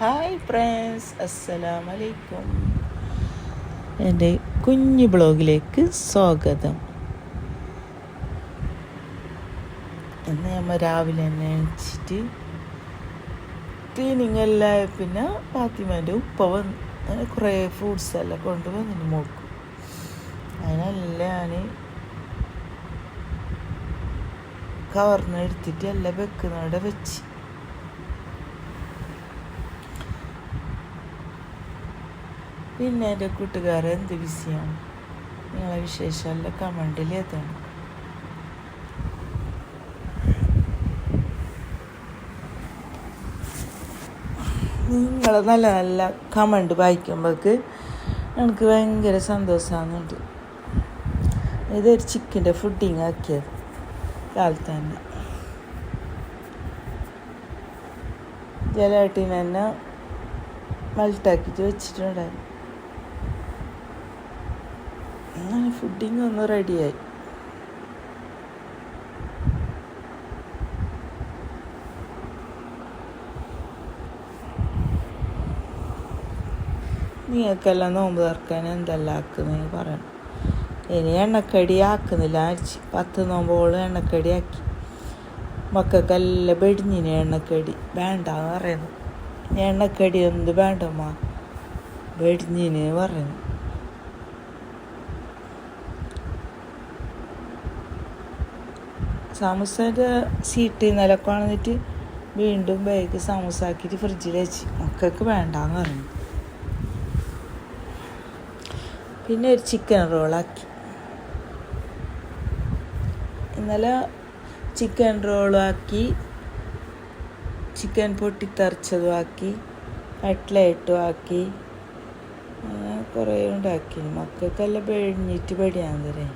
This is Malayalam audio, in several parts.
ഹായ് ഫ്രണ്ട്സ് അസ്സലാം അലൈക്കും എന്റെ കുഞ്ഞു ബ്ലോഗിലേക്ക് സ്വാഗതം. ഇന്ന് നമ്മൾ രാവിലെ തന്നെ എണീച്ചിട്ട് ക്ലീനിങ് എല്ലാം പിന്നെ ഫാത്തിമാന്റെ ഉപ്പ വന്ന് അങ്ങനെ കുറേ ഫ്രൂട്ട്സ് എല്ലാം കൊണ്ടുവന്നിട്ട് മോക്കും അതിനെല്ലാം കവറിന് എടുത്തിട്ട് എല്ലാം വെക്കുന്നവിടെ വെച്ച്. പിന്നെ എന്റെ കൂട്ടുകാരെ എന്ത് ബിസിയാണ് നിങ്ങളെ വിശേഷമല്ല കമന്റിൽ ഏതാണ് നിങ്ങൾ നല്ല നല്ല കമന്റ് വായിക്കുമ്പോൾക്ക് എനിക്ക് ഭയങ്കര സന്തോഷമാകുന്നുണ്ട് ഇതൊരു ചിക്കന്റെ ഫുഡിങ് ആക്കിയത് കാലത്ത് തന്നെ. ജലാട്ടിന് തന്നെ മൾട്ടാക്കിയിട്ട് വെച്ചിട്ടുണ്ടായിരുന്നു. അങ്ങനെ ഫുഡിങ് ഒന്ന് റെഡിയായി നിങ്ങൾക്കെല്ലാം നോമ്പ് തുറക്കാൻ എന്തെല്ലാം ആക്കുന്നതെന്ന് പറയണം. ഇനി എണ്ണക്കടി ആക്കുന്നില്ല അരിച്ച് പത്ത് നോമ്പോളം എണ്ണക്കടി ആക്കി മക്കൾക്കെല്ലാം വെടിഞ്ഞിന് എണ്ണക്കടി. വേണ്ടാന്ന് പറയുന്നു. എണ്ണക്കടി എന്ത് വേണ്ടമ്മ? വെടിഞ്ഞിന് പറയുന്നു. സമൂസേന്റെ സീറ്റ് കൊണ്ടിട്ട് വീണ്ടും ബാഗ് സമൂസ ആക്കിയിട്ട് ഫ്രിഡ്ജിൽ വെച്ച്. മക്കൾക്ക് വേണ്ടാന്ന് പറഞ്ഞു. പിന്നെ ഒരു ചിക്കൻ റോളാക്കി ഇന്നലെ ചിക്കൻ റോളാക്കി ചിക്കൻ പൊട്ടിത്തെറിച്ചതും ആക്കി കട്ട്ലേറ്റും ആക്കി കുറേ ഉണ്ടാക്കി മക്കൾക്കെല്ലാം പെഴിഞ്ഞിട്ട് പെടിയാൻ തരേ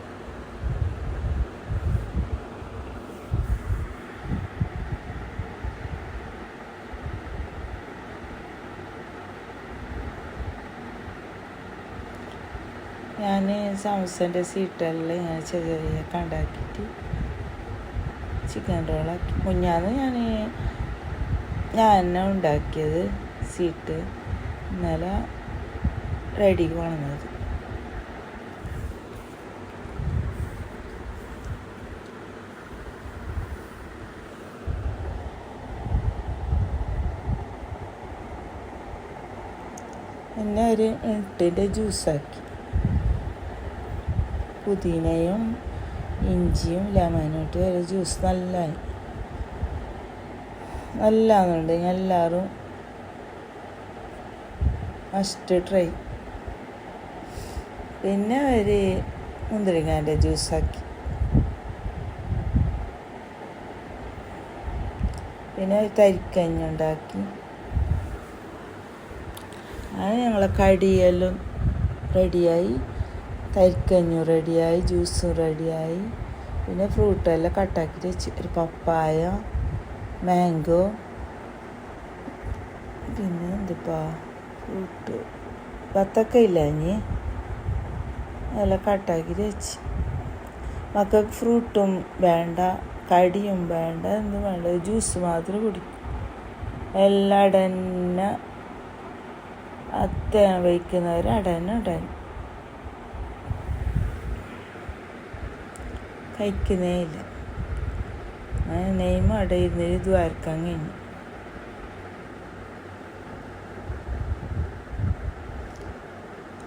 ഞാൻ സമൂസന്റെ സീറ്റെല്ലാം ഞാൻ ചെറിയ കണ്ടാക്കിയിട്ട് ചിക്കൻ റോളാക്കി മുന്നാന്ന് ഞാൻ ഞാൻ തന്നെ ഉണ്ടാക്കിയത്? സീറ്റ് ഇന്നലെ റെഡി കൊണ്ടുവന്നത് പിന്നെ ഒരു എട്ടിന്റെ ജ്യൂസാക്കി പുതിനയും ഇഞ്ചിയും ലെമനും ഇട്ട് ഒരു ജ്യൂസ് നല്ല നല്ലാന്നുണ്ട് എല്ലാവരും മസ്റ്റ് ട്രൈ പിന്നെ ഒരു മുന്തിരിങ്ങാന്റെ ജ്യൂസാക്കി. പിന്നെ ഒരു തരിക്കഞ്ഞി ഉണ്ടാക്കി. അങ്ങനെ ഞങ്ങളെ കടിയെല്ലാം റെഡിയായി തരിക്കഞ്ഞും റെഡിയായി ജ്യൂസും റെഡിയായി. പിന്നെ ഫ്രൂട്ടെല്ലാം കട്ടാക്കിയിട്ട് വെച്ച്. ഒരു പപ്പായ മാംഗോ പിന്നെ എന്തിപ്പാ? ഫ്രൂട്ട് ബത്തക്ക ഇല്ല ഇനി? എല്ലാം കട്ടാക്കിയിട്ട് വെച്ച്. മക്കൾക്ക് ഫ്രൂട്ടും വേണ്ട കടിയും വേണ്ട എന്തും വേണ്ട. ജ്യൂസ് മാത്രം കുടിക്കും. എല്ലാം അടന്നെ അത്ത വയ്ക്കുന്നവർ അടന്നെ അടൻ കഴിക്കുന്നേ ഇല്ല അങ്ങനെ നെയ്മ അടയിരുന്നൊരു ദ്വാരക്കാൻ കഴിഞ്ഞു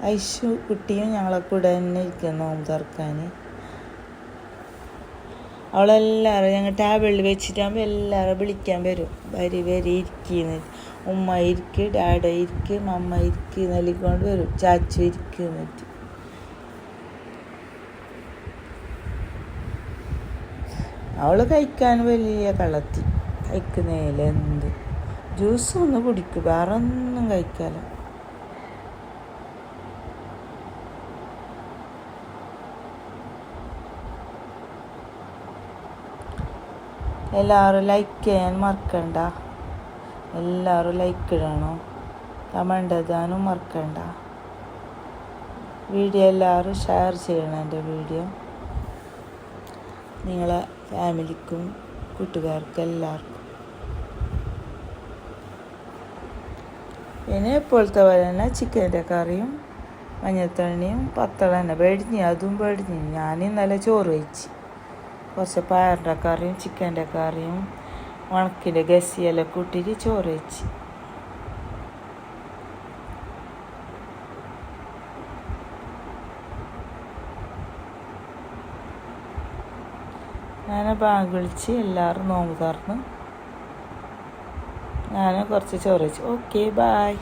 ഐശു കുട്ടിയും ഞങ്ങളെ കൂടെ തന്നെ ഇരിക്കുന്നു നോമ്പ് തുറക്കാൻ. അവളെല്ലാവരും ഞങ്ങൾ ടേബിളിൽ വെച്ചിട്ടാകുമ്പോൾ എല്ലാവരും വിളിക്കാൻ വരും. വരി വരി ഇരിക്കുന്നു ഉമ്മ ഇരിക്ക് ഡാഡ ഇരിക്ക് മമ്മ ഇരിക്ക് നൽകിക്കൊണ്ട് വരും. ചാച്ചു ഇരിക്ക് അവൾ കഴിക്കാൻ വലിയ കളത്തി കഴിക്കുന്നതിൽ എന്ത്? ജ്യൂസ് ഒന്ന് കുടിക്കും വേറെ ഒന്നും കഴിക്കാല എല്ലാവരും ലൈക്ക് ചെയ്യാൻ മറക്കണ്ട. എല്ലാവരും ലൈക്ക് ഇടണം? കമന്റ് എഴുതാനും മറക്കണ്ട. വീഡിയോ എല്ലാവരും ഷെയർ ചെയ്യണം എന്റെ വീഡിയോ നിങ്ങളെ ഫാമിലിക്കും കൂട്ടുകാർക്കും എല്ലാവർക്കും. പിന്നെ ഇപ്പോഴത്തെ പോലെ തന്നെ ചിക്കന്റെ കറിയും മഞ്ഞത്തണ്ണിയും പത്തള തന്നെ പേടിഞ്ഞ് അതും പേടിഞ്ഞ് ഞാൻ ഇന്നലെ ചോറ് കഴിച്ച് കുറച്ച് പയറിന്റെ കറിയും ചിക്കന്റെ കറിയും ഉണക്കിന്റെ ഗസിയെല്ലാം കൂട്ടിയിട്ട് ചോറ് കഴിച്ച് ഞാൻ ബാങ്ക് വിളിച്ച് എല്ലാവരും നോമ്പ് തുറന്ന് ഞാൻ കുറച്ച് ചോറ് വെച്ചു ഓക്കെ ബായ്